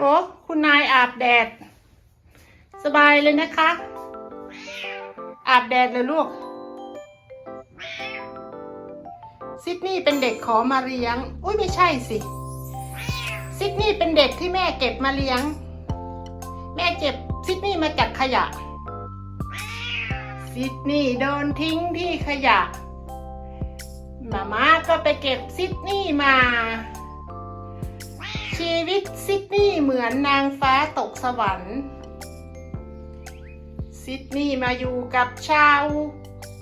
โอ้คุณนายอาบแดด สบายเลยนะคะ อาบแดดเลยลูก ซิดนีย์เป็นเด็กขอมาเลี้ยง อุ้ยไม่ใช่สิ ซิดนีย์เป็นเด็กที่แม่เก็บมาเลี้ยง แม่เก็บซิดนีย์มาจากขยะ ซิดนีย์โดนทิ้งที่ขยะมาม่าก็ไปเก็บซิดนีย์มา ชีวิตซิดนีย์เหมือนนางฟ้าตกสวรรค์ ซิดนีย์มาอยู่กับชาว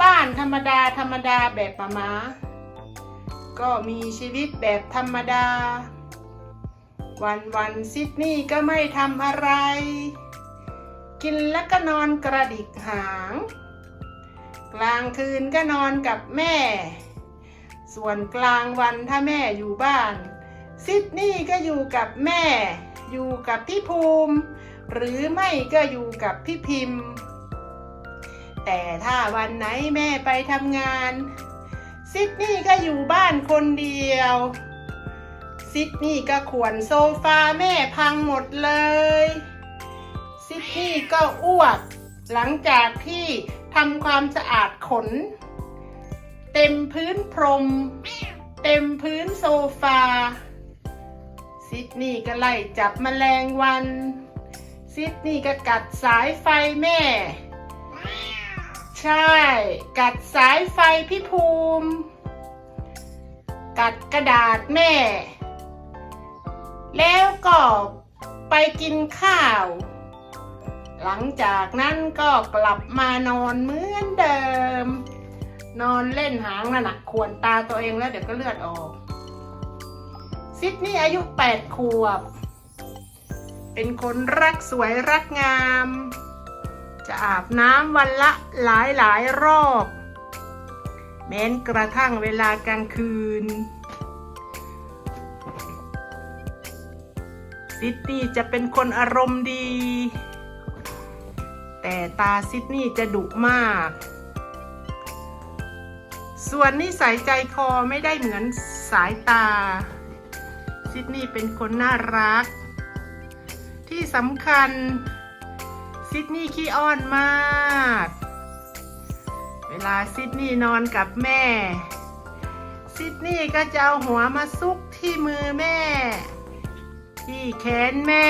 บ้านธรรมดาธรรมดาแบบมาม่าก็มีชีวิตแบบธรรมดา วันวันๆซิดนีย์ก็ไม่ทำอะไร กินแล้วก็นอนกระดิกหาง กลางคืนก็นอนกับแม่ ส่วนกลางวันถ้าแม่อยู่บ้าน ซิดนีย์ก็อยู่กับแม่ อยู่กับพี่ภูมิ หรือไม่ก็อยู่กับพี่พิมพ์ แต่ถ้าวันไหนแม่ไปทำงาน ซิดนีย์ก็อยู่บ้านคนเดียว ซิดนีย์ก็ขวนโซฟาแม่พังหมดเลย ซิดนีย์ก็อ้วก หลังจากที่ทำความสะอาดขน เต็มพื้นพรม เต็มพื้นโซฟา ซิดนีย์ก็ไล่จับแมลงวัน ซิดนีย์ก็กัดสายไฟแม่ ใช่ กัดสายไฟพี่ภูมิ กัดกระดาษแม่ แล้วก็ไปกินข้าว หลังจากนั้นก็กลับมานอนเหมือนเดิม นอนเล่นหางนั่นนะขวนตาตัวเองแล้วเดี๋ยวก็เลือดออก ซิดนี่อายุแปดขวบ เป็นคนรักสวยรักงาม จะอาบน้ำวันละหลายหลายรอบ แม้นกระทั่งเวลากลางคืน ซิดนี่จะเป็นคนอารมณ์ดี แต่ตาซิดนี่จะดุมาก ส่วนนิสัยใจคอไม่ได้เหมือนสายตา ซิดนี่เป็นคนน่ารัก ที่สำคัญซิดนี่ขี้อ้อนมาก เวลาซิดนี่นอนกับแม่ ซิดนี่ก็จะเอาหัวมาซุกที่มือแม่ ที่แขนแม่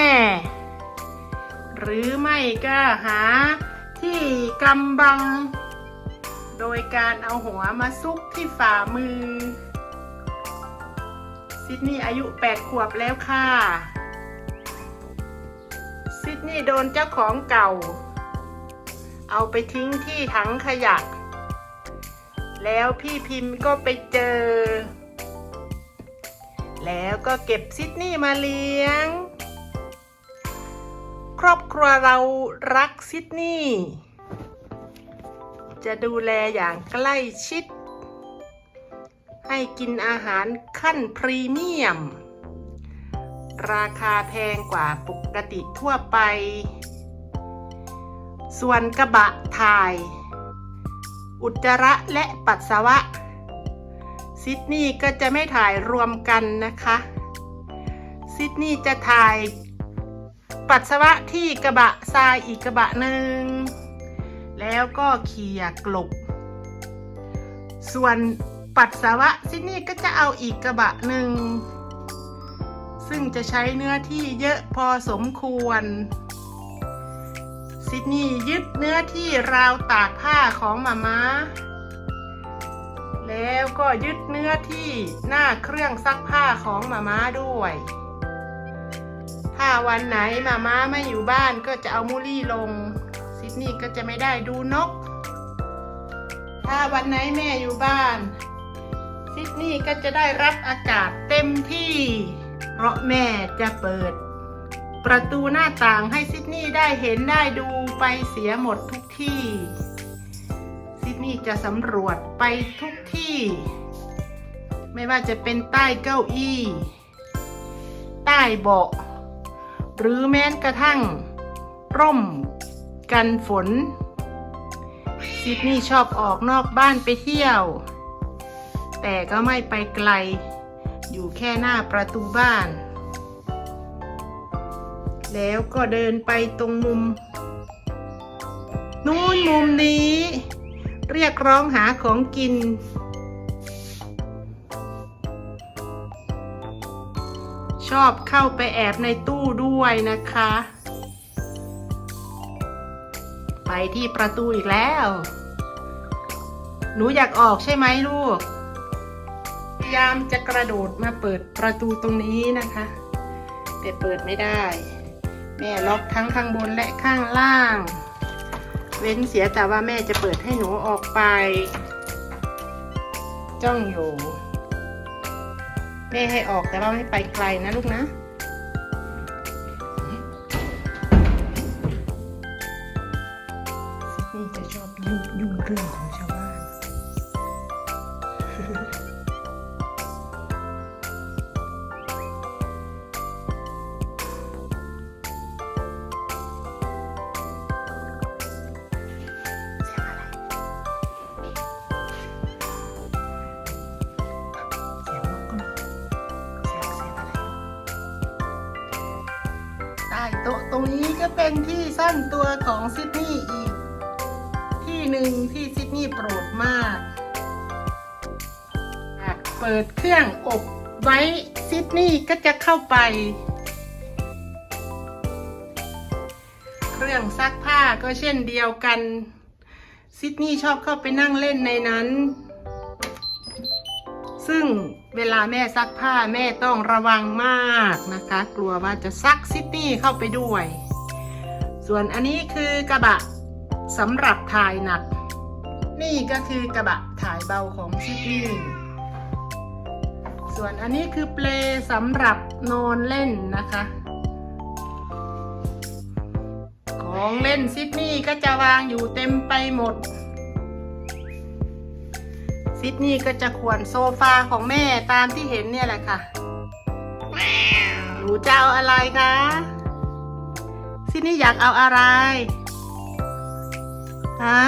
หรือไม่ก็หาที่กำบัง โดยการเอาหัวมาซุกที่ฝ่ามือ ซิดนี่อายุแปดขวบแล้วค่ะ ซิดนี่โดนเจ้าของเก่า เอาไปทิ้งที่ถังขยะ แล้วพี่พิมพ์ก็ไปเจอ แล้วก็เก็บซิดนี่มาเลี้ยง ครอบครัวเรารักซิดนีย์จะดูแลอย่างใกล้ชิด ให้กินอาหารขั้นพรีเมียม ราคาแพงกว่าปกติทั่วไป ส่วนกระบะถ่าย อุจจาระและปัสสาวะ ซิดนีย์ก็จะไม่ถ่ายรวมกันนะคะ ซิดนีย์จะถ่าย ปัสสาวะที่กระบะทรายอีกกระบะหนึ่ง แล้วก็เขี่ยกลบ ส่วน ปัสสาวะซิดนี่ก็จะเอาอีกกระบะหนึ่ง ซึ่งจะใช้เนื้อที่เยอะพอสมควร ซิดนี่ยึดเนื้อที่ราวตากผ้าของมาม่าแล้วก็ยึดเนื้อที่หน้าเครื่องซักผ้าของมาม่าด้วย ถ้าวันไหนมาม่าไม่อยู่บ้านก็จะเอามูลี่ลง ซิดนี่ก็จะไม่ได้ดูนกถ้าวันไหนแม่อยู่บ้าน ซิดนี่ก็จะได้รับอากาศเต็มที่ เพราะแม่จะเปิด ประตูหน้าต่างให้ซิดนี่ได้เห็นได้ดูไปเสียหมดทุกที่ ซิดนี่จะสำรวจไปทุกที่ ไม่ว่าจะเป็นใต้เก้าอี้ ใต้เบาะ หรือแม้กระทั่ง ร่ม กันฝน ซิดนี่ชอบออกนอกบ้านไปเที่ยว แต่ก็ไม่ไปไกล อยู่แค่หน้าประตูบ้าน แล้วก็เดินไปตรงมุม นู้นมุมนี้ เรียกร้องหาของกิน ชอบเข้าไปแอบในตู้ด้วยนะคะ ไปที่ประตูอีกแล้ว หนูอยากออกใช่ไหมลูก ยายามจะกระโดดมาเปิดประตูตรงนี้นะคะ แต่เปิดไม่ได้ แม่ล็อกทั้งข้างบนและข้างล่าง เว้นเสียแต่ว่าแม่จะเปิดให้หนูออกไป จ้องอยู่ แม่ให้ออกแต่ว่าไม่ไปไกลนะลูกนะนี่จะชอบยุ่งเรื่องของชาว โต๊ะตรงนี้ก็เป็นที่ซ่อนตัวของซิดนีย์อีก ที่หนึ่งที่ซิดนีย์โปรดมากหากเปิดเครื่องอบไว้ซิดนีย์ก็จะเข้าไป เครื่องซักผ้าก็เช่นเดียวกัน ซิดนีย์ชอบเข้าไปนั่งเล่นในนั้น ซึ่งเวลาแม่ซักผ้าแม่ต้องระวังมากนะคะ กลัวว่าจะซักซิดนีย์เข้าไปด้วย ส่วนอันนี้คือกระบะสำหรับถ่ายหนัก นี่ก็คือกระบะถ่ายเบาของซิดนีย์ส่วนอันนี้คือเปลสำหรับนอนเล่นนะคะ ของเล่นซิดนีย์ก็จะวางอยู่เต็มไปหมด ซิดนีย์ก็จะขวนโซฟาของแม่ตามที่เห็นเนี่ยแหละค่ะหนูจะเอาอะไรคะซิดนีย์อยากเอาอะไรฮะ